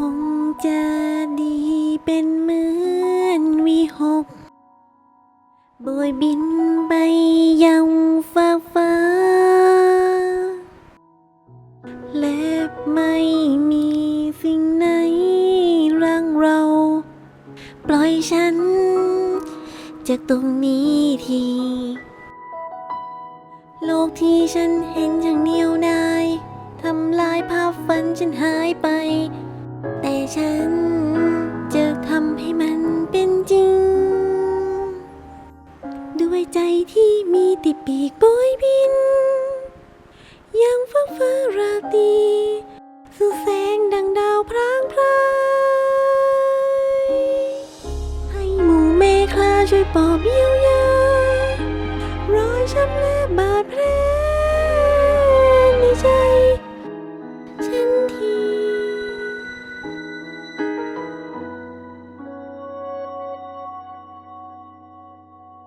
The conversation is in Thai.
คงจะดีเป็นเหมือนวีหกโบยบินไปยังฟ้าฟ้า และไม่มีสิ่งไหนรังเรา ปล่อยฉัน จากตรงนี้ที โลกที่ฉันเห็นอย่างเดียวนายทำลายภาพฝันฉันหายไป ฉัน จะทำให้มันเป็นจริง ด้วยใจที่มีติดปีกโบยบิน ยังฟ้าฟ้าราตรีสู่แสงดังดาวพร่างพรายให้หมู่เมฆลาช่วยปอบยียว